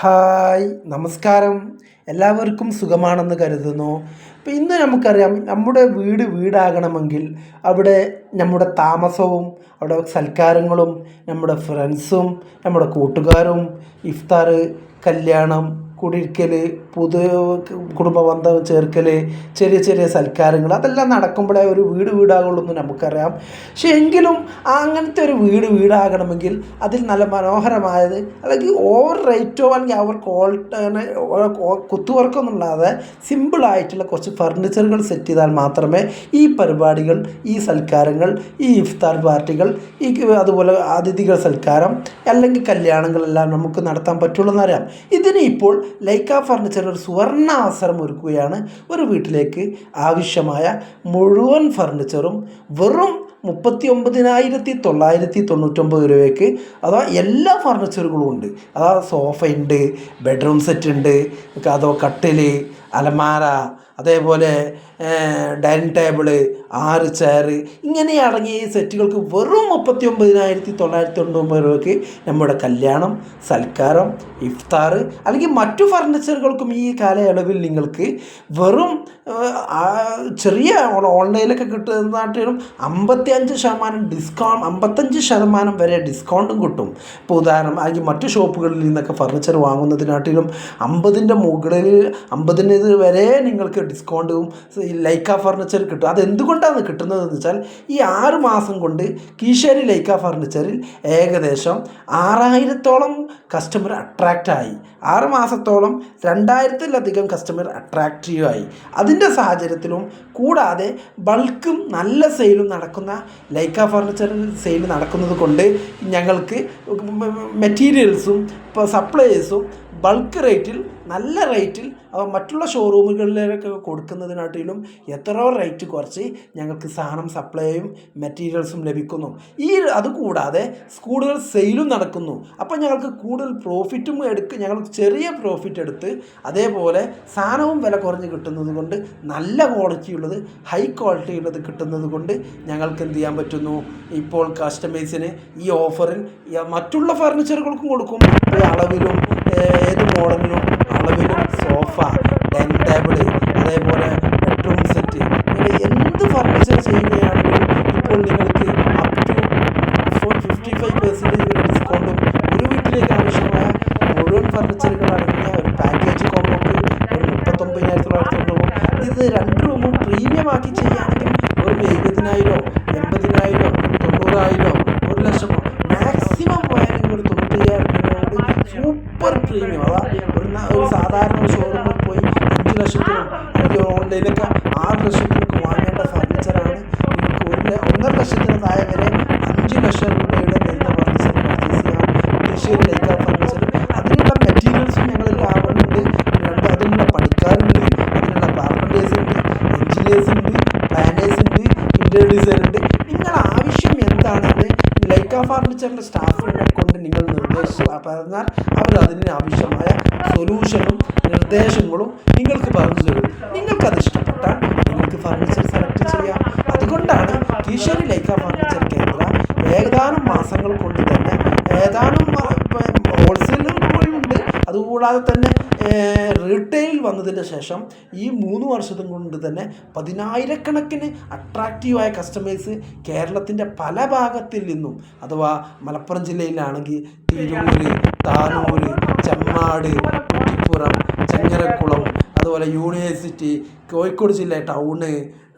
Hi നമസ്കാരം. എല്ലാവർക്കും സുഖമാണെന്ന് കരുതുന്നു. അപ്പോൾ ഇന്ന് നമുക്കറിയാം നമ്മുടെ വീട് വീടാകണമെങ്കിൽ അവിടെ നമ്മുടെ താമസവും അവിടെ സൽക്കാരങ്ങളും നമ്മുടെ ഫ്രണ്ട്സും നമ്മുടെ കൂട്ടുകാരും ഇഫ്താർ കല്യാണം കുടിയിരിക്കൽ പുതു കുടുംബ ബന്ധം ചേർക്കൽ ചെറിയ ചെറിയ സൽക്കാരങ്ങൾ അതെല്ലാം നടക്കുമ്പോഴേ ഒരു വീട് വീടാകുള്ളൂ എന്ന് നമുക്കറിയാം. പക്ഷേ എങ്കിലും അങ്ങനത്തെ ഒരു വീട് വീടാകണമെങ്കിൽ അതിൽ നല്ല മനോഹരമായത് അല്ലെങ്കിൽ ഓവർ റേറ്റോ അല്ലെങ്കിൽ അവർ ക്വാളിറ്റി കുത്തുവർക്കൊന്നുമില്ലാതെ സിമ്പിളായിട്ടുള്ള കുറച്ച് ഫർണിച്ചറുകൾ സെറ്റ് ചെയ്താൽ മാത്രമേ ഈ പരിപാടികൾ ഈ സൽക്കാരങ്ങൾ ഈ ഇഫ്താർ പാർട്ടികൾ ഈ അതുപോലെ അതിഥികൾ സൽക്കാരം അല്ലെങ്കിൽ കല്യാണങ്ങളെല്ലാം നമുക്ക് നടത്താൻ പറ്റുള്ളൂ എന്നറിയാം ഇതിന് ഇപ്പോൾ ലൈക്ക ഫർണിച്ചർ ഒരു സുവർണ അവസരം ഒരുക്കുകയാണ്. ഒരു വീട്ടിലേക്ക് ആവശ്യമായ മുഴുവൻ ഫർണിച്ചറും വെറും മുപ്പത്തി ഒമ്പതിനായിരത്തി തൊള്ളായിരത്തി തൊണ്ണൂറ്റൊമ്പത് രൂപയ്ക്ക്. അതാ എല്ലാ ഫർണിച്ചറുകളും ഉണ്ട്. അതാ സോഫ ഉണ്ട് ബെഡ്റൂം സെറ്റ് ഉണ്ട് അതോ കട്ടിൽ അലമാര അതേപോലെ ഡൈനിങ് ടേബിൾ ആറ് ചെയർ ഇങ്ങനെ അടങ്ങിയ ഈ സെറ്റുകൾക്ക് വെറും മുപ്പത്തി ഒമ്പതിനായിരത്തി തൊള്ളായിരത്തി തൊണ്ണൂറ് രൂപയ്ക്ക് നമ്മുടെ കല്യാണം സൽക്കാരം ഇഫ്താർ അല്ലെങ്കിൽ മറ്റു ഫർണിച്ചറുകൾക്കും ഈ കാലയളവിൽ നിങ്ങൾക്ക് വെറും ചെറിയ ഓൺലൈനിലൊക്കെ കിട്ടുന്നതായിട്ടും അമ്പത്തി അഞ്ച് ശതമാനം ഡിസ്കൗണ്ട് അമ്പത്തഞ്ച് ശതമാനം വരെ ഡിസ്കൗണ്ടും കിട്ടും. ഇപ്പോൾ ഉദാഹരണം അല്ലെങ്കിൽ മറ്റു ഷോപ്പുകളിൽ നിന്നൊക്കെ ഫർണിച്ചർ വാങ്ങുന്നതിനാട്ടിലും അമ്പതിന്റെ മുകളിൽ അമ്പതിന് വരെ നിങ്ങൾക്ക് ഡിസ്കൗണ്ടും ഈ ലൈക്ക ഫർണിച്ചർ കിട്ടും. അതെന്തുകൊണ്ടാണ് കിട്ടുന്നതെന്ന് വെച്ചാൽ ഈ ആറ് മാസം കൊണ്ട് കീശേരി ലൈക്ക ഫർണിച്ചറിൽ ഏകദേശം ആറായിരത്തോളം കസ്റ്റമർ അട്രാക്റ്റായി ആറ് മാസത്തോളം രണ്ടായിരത്തിലധികം കസ്റ്റമർ അട്രാക്റ്റീവായി അതിന്റെ സാഹചര്യത്തിലും കൂടാതെ ബൾക്കും നല്ല സെയിലും നടക്കുന്ന ലൈക്ക ഫർണിച്ചർ സെയിൽ നടക്കുന്നത് കൊണ്ട് ഞങ്ങൾക്ക് മെറ്റീരിയൽസും സപ്ലൈസും ബൾക്ക് റേറ്റിൽ നല്ല റേറ്റിൽ മറ്റുള്ള ഷോറൂമുകളിലേക്ക് കൊടുക്കുന്നതിനാട്ടിലും എത്രയോ റേറ്റ് കുറച്ച് ഞങ്ങൾക്ക് സാധനം സപ്ലൈയും മെറ്റീരിയൽസും ലഭിക്കുന്നു. ഈ അതുകൂടാതെ കൂടുതൽ സെയിലും നടക്കുന്നു. അപ്പോൾ ഞങ്ങൾക്ക് കൂടുതൽ പ്രോഫിറ്റും എടുക്ക് ഞങ്ങൾ ചെറിയ പ്രോഫിറ്റ് എടുത്ത് അതേപോലെ സാധനവും വില കുറഞ്ഞ് കിട്ടുന്നത് കൊണ്ട് നല്ല ക്വാളിറ്റി ഉള്ളത് ഹൈ ക്വാളിറ്റി ഉള്ളത് കിട്ടുന്നത് കൊണ്ട് ഞങ്ങൾക്ക് എന്ത് ചെയ്യാൻ പറ്റുന്നു? ഇപ്പോൾ കസ്റ്റമേഴ്സിന് ഈ ഓഫറിൽ മറ്റുള്ള ഫർണിച്ചറുകൾക്കും കൊടുക്കും. അളവിലും ഏത് മോഡലിനും അളവിലും സോഫ ഡൈനിങ് ടേബിൾ അതേപോലെ ബെഡ്റൂം സെറ്റ് ഇങ്ങനെ എന്ത് ഫർണിച്ചർ ചെയ്യുകയാണെങ്കിലും ഇപ്പോൾ നിങ്ങൾക്ക് up to four fifty five percentage ഡിസ്കൗണ്ടും ഒരു വീട്ടിലേക്ക് ആവശ്യമായ മുഴുവൻ ഫർണിച്ചറുകൾ അടങ്ങിയ ഒരു പാക്കേജ് കോമ്പോക്ക് ഒരു മുപ്പത്തൊമ്പതിനായിരത്തി തൊള്ളായിരത്തി തൊണ്ണൂറ്. ഇത് രണ്ട് റൂമും പ്രീമിയം ആക്കി ചെയ്യുകയാണെങ്കിൽ ഒരു എഴുപതിനായിരം എൺപതിനായിരം തൊണ്ണൂറായിരം ഒരു ലക്ഷമോ മാക്സിമം പോയാൽ നിങ്ങൾ തൊണ്ണൂറ്റയ്യായിരം രൂപ സൂപ്പർ പ്രീമിയം അതാ ഒരു ന- ഒരു സാധാരണ ഷോറൂമിൽ പോയി അഞ്ച് ലക്ഷത്തിനും അല്ലെങ്കിൽ ഓൺലൈനിലൊക്കെ ആറ് ലക്ഷത്തിനൊക്കെ വാങ്ങേണ്ട ഫർണിച്ചറാണ് നിങ്ങൾക്ക് ഒരു ഒന്നര ലക്ഷത്തിന് താഴെ വരെ അഞ്ച് ലക്ഷം രൂപയുടെ വരുന്ന ഫർണിച്ചർ പർച്ചേസ് ചെയ്യാം തൃശ്ശൂർ ലൈക്ക ഫർണിച്ചർ അതിനുള്ള മെറ്റീരിയൽസും ഞങ്ങൾ ലാഭമുണ്ട്. രണ്ട് അതിനുള്ള പണിക്കാരുണ്ട്. അതിനുള്ള കാർപ്പന്റേഴ്സ് ഉണ്ട് എഞ്ചിനീയേഴ്സ് ഉണ്ട് പ്ലാനേഴ്സ് ഉണ്ട് ഇന്റീരിയർ ഡിസൈൻ ഉണ്ട്. നിങ്ങൾ ആവശ്യം എന്താണെന്ന് ലൈക്ക ഫർണിച്ചറിന്റെ സ്റ്റാഫിനെ കൊണ്ട് നിങ്ങൾ നിർദ്ദേശിച്ചു പറഞ്ഞാൽ അവർ അതിന് ആവശ്യമായ സൊല്യൂഷനും നിർദ്ദേശങ്ങളും നിങ്ങൾക്ക് പറഞ്ഞു തരും. നിങ്ങൾക്കത് ഇഷ്ടപ്പെട്ടാൽ നിങ്ങൾക്ക് ഫർണിച്ചർ സെലക്ട് ചെയ്യാം. അതുകൊണ്ടാണ് കീശോരി ലൈക്ക ഫർണിച്ചർ കേന്ദ്ര ഏതാനും മാസങ്ങൾ കൊണ്ട് തന്നെ ഏതാനും ഹോൾസെയിലുകളുണ്ട് അതുകൂടാതെ തന്നെ റീറ്റെയിൽ വന്നതിന് ശേഷം ഈ മൂന്ന് വർഷത്തും കൊണ്ട് തന്നെ പതിനായിരക്കണക്കിന് അട്രാക്റ്റീവായ കസ്റ്റമേഴ്സ് കേരളത്തിന്റെ പല ഭാഗത്തിൽ നിന്നും അഥവാ മലപ്പുറം ജില്ലയിലാണെങ്കിൽ തിരൂര് താനൂര് ചെമ്മാട് കുറ്റിപ്പുറം ചങ്ങരക്കുളം അതുപോലെ യൂണിവേഴ്സിറ്റി കോഴിക്കോട് ജില്ല ടൗണ്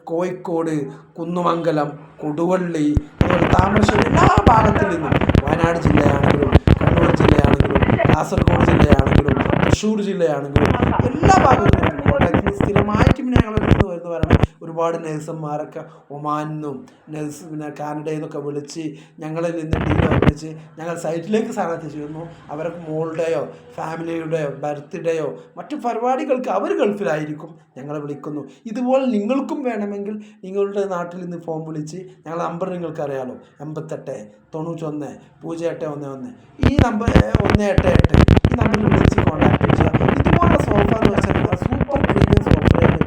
കോഴിക്കോട് കുന്നുമംഗലം കൊടുവള്ളി അതുപോലെ താമരശ്ശേരി എല്ലാ ഭാഗത്തിൽ നിന്നും വയനാട് ജില്ലയാണെങ്കിലും കണ്ണൂർ ജില്ലയാണെങ്കിലും കാസർഗോഡ് ജില്ലയാണെങ്കിലും തൃശ്ശൂർ ജില്ലയാണെങ്കിലും എല്ലാ ഭാഗത്തു നിന്ന് സ്ഥിരമായിട്ട് പിന്നെ ഞങ്ങളുടെ അടുത്ത് വരുന്ന വരുന്നവരാണ് ഒരുപാട് നേഴ്സന്മാരൊക്കെ ഒമാനിന്നും നഴ്സ് പിന്നെ കാനഡയിൽ നിന്നൊക്കെ വിളിച്ച് ഞങ്ങളിൽ നിന്ന് ടീമൊക്കെ വിളിച്ച് ഞങ്ങൾ സൈറ്റിലേക്ക് സാധനം എത്തിച്ചു തരുന്നു അവർക്ക് മോളുടെയോ ഫാമിലിയുടെയോ ബർത്ത്ഡേയോ മറ്റു പരിപാടികൾക്ക് അവർ ഗൾഫിലായിരിക്കും ഞങ്ങളെ വിളിക്കുന്നു. ഇതുപോലെ നിങ്ങൾക്കും വേണമെങ്കിൽ നിങ്ങളുടെ നാട്ടിൽ നിന്ന് ഫോൺ വിളിച്ച് ഞങ്ങളുടെ നമ്പർ നിങ്ങൾക്ക് അറിയാലോ. എൺപത്തെട്ട് തൊണ്ണൂറ്റൊന്ന് പൂജ്യം എട്ട് ഒന്ന് ഒന്ന്. ഈ നമ്പർ ഒന്ന് എട്ട് എട്ട്. ഈ നമ്പറിൽ വിളിച്ച് കോൺടാക്ട് ചെയ്യുക. ഇതുപോലുള്ള സോഫ എന്ന് വെച്ചാൽ സൂപ്പർ പ്രീമിയം സോഫയാണ്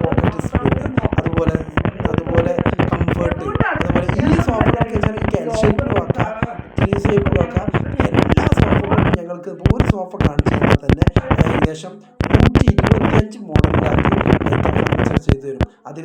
പോക്കറ്റ് സ്പ്രിങ് അതുപോലെ അതുപോലെ കംഫർട്ട് അതുപോലെ ഈ സോഫകളൊക്കെ വെച്ചാൽ ഈ എൽ ഷേപ്പിലും ആക്കാം ത്രീ ഷേപ്പിലും ആക്കാം എല്ലാ സോഫകളും ഞങ്ങൾക്ക് ഒരു സോഫ കാണിച്ചു തന്നാൽ തന്നെ ഏകദേശം നൂറ്റി ഇരുപത്തിയഞ്ച് മോഡലിലാക്കി ഫർണിച്ചർ ചെയ്തു തരും അതിൽ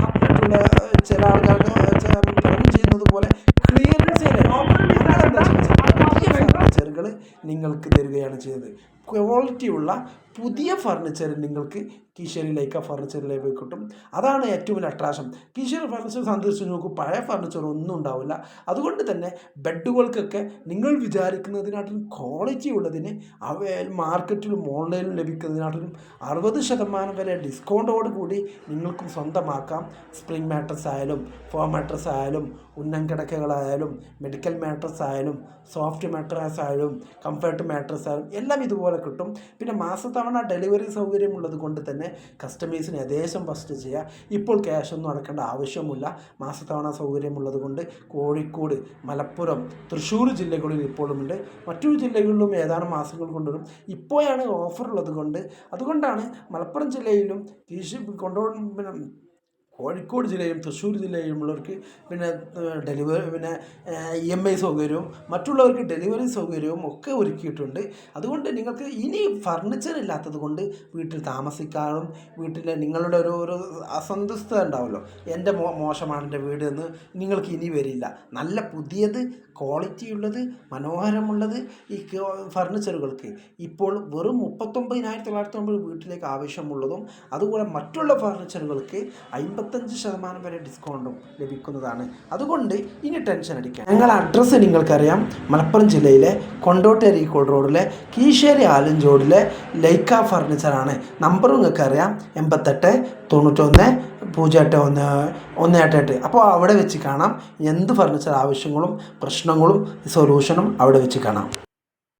ഏഹ്, ചില ആൾക്കാർക്ക് പലരും ചെയ്യുന്നത് പോലെ ക്ലിയറൻസ് ചെയ്യുന്നത്? ചെറുകൾ നിങ്ങൾക്ക് തരികയാണ് ചെയ്തത് ക്വാളിറ്റി ഉള്ള പുതിയ ഫർണിച്ചർ നിങ്ങൾക്ക് കീശേരി ലൈക്ക ഫർണിച്ചറിലേക്ക് പോയി കിട്ടും. അതാണ് ഏറ്റവും വലിയ അട്രാക്ഷൻ കീശേരി ഫർണിച്ചർ സന്ദർശിച്ച് നോക്കും പഴയ ഫർണിച്ചർ ഒന്നും ഉണ്ടാവില്ല. അതുകൊണ്ട് തന്നെ ബെഡുകൾക്കൊക്കെ നിങ്ങൾ വിചാരിക്കുന്നതിനാട്ടിലും ക്വാളിറ്റി ഉള്ളതിന് അവ മാർക്കറ്റിലും ഓൺലൈനിലും ലഭിക്കുന്നതിനാട്ടിലും അറുപത് ശതമാനം വരെ ഡിസ്കൗണ്ടോട് കൂടി നിങ്ങൾക്കും സ്വന്തമാക്കാം. സ്പ്രിംഗ് മാട്രസ് ആയാലും ഫോം മാട്രസ് ആയാലും ഉന്നം കിടക്കകളായാലും മെഡിക്കൽ മാട്രസ് ആയാലും സോഫ്റ്റ് മാട്രസ് ആയാലും കംഫർട്ട് മാട്രസ് ആയാലും എല്ലാം ഇതുപോലെ കിട്ടും. പിന്നെ മാസത്തവണ ഡെലിവറി സൗകര്യം ഉള്ളത് കൊണ്ട് തന്നെ കസ്റ്റമേഴ്സിന് ഏകദേശം ഫസ്റ്റ് ചെയ്യുക ഇപ്പോൾ ക്യാഷ് ഒന്നും അടക്കേണ്ട ആവശ്യമില്ല മാസത്തവണ സൗകര്യമുള്ളത് കൊണ്ട് കോഴിക്കോട് മലപ്പുറം തൃശ്ശൂർ ജില്ലകളിൽ ഇപ്പോഴുമുണ്ട്. മറ്റു ജില്ലകളിലും ഏതാനും മാസങ്ങൾ കൊണ്ടുവരും ഇപ്പോഴാണ് ഓഫർ ഉള്ളത് കൊണ്ട്. അതുകൊണ്ടാണ് മലപ്പുറം ജില്ലയിലും കീശ് കൊണ്ടുപോകും പിന്നെ കോഴിക്കോട് ജില്ലയിലും തൃശ്ശൂർ ജില്ലയിലുമുള്ളവർക്ക് പിന്നെ ഡെലിവറി പിന്നെ ഇ എം ഐ സൗകര്യവും മറ്റുള്ളവർക്ക് ഡെലിവറി സൗകര്യവും ഒക്കെ ഒരുക്കിയിട്ടുണ്ട്. അതുകൊണ്ട് നിങ്ങൾക്ക് ഇനി ഫർണിച്ചർ ഇല്ലാത്തത് കൊണ്ട് വീട്ടിൽ താമസിക്കാനും വീട്ടിലെ നിങ്ങളുടെ ഒരു ഒരു അസന്തുഷ്ടത ഉണ്ടാവുമല്ലോ. എന്റെ മോ മോശമാണ് എന്റെ വീട് എന്ന് നിങ്ങൾക്ക് ഇനി വരില്ല. നല്ല പുതിയത് ക്വാളിറ്റി ഉള്ളത് മനോഹരമുള്ളത് ഈ ഫർണിച്ചറുകൾക്ക്. ഇപ്പോൾ വെറും മുപ്പത്തൊമ്പതിനായിരത്തി തൊള്ളായിരത്തി ഒമ്പത് വീട്ടിലേക്ക് ആവശ്യമുള്ളതും അതുപോലെ മറ്റുള്ള ഫർണിച്ചറുകൾക്ക് അമ്പത്തഞ്ച് ശതമാനം വരെ ഡിസ്കൗണ്ടും ലഭിക്കുന്നതാണ്. അതുകൊണ്ട് ഇനി ടെൻഷൻ അടിക്കാം ഞങ്ങളുടെ അഡ്രസ്സ് നിങ്ങൾക്കറിയാം. മലപ്പുറം ജില്ലയിലെ കൊണ്ടോട്ടി അരീക്കോട് റോഡിലെ കീശേരി ആലഞ്ചോടിലെ ലൈക്ക ഫർണിച്ചറാണ് നമ്പർ നിങ്ങൾക്കറിയാം. എൺപത്തെട്ട് തൊണ്ണൂറ്റൊന്ന് പൂജ്യം എട്ട് ഒന്ന് ഒന്ന് എട്ട് എട്ട് അപ്പോൾ അവിടെ വെച്ച് കാണാം. എന്ത് ഫർണിച്ചർ ആവശ്യങ്ങളും പ്രശ്നങ്ങളും സൊല്യൂഷനും അവിടെ വെച്ച് കാണാം.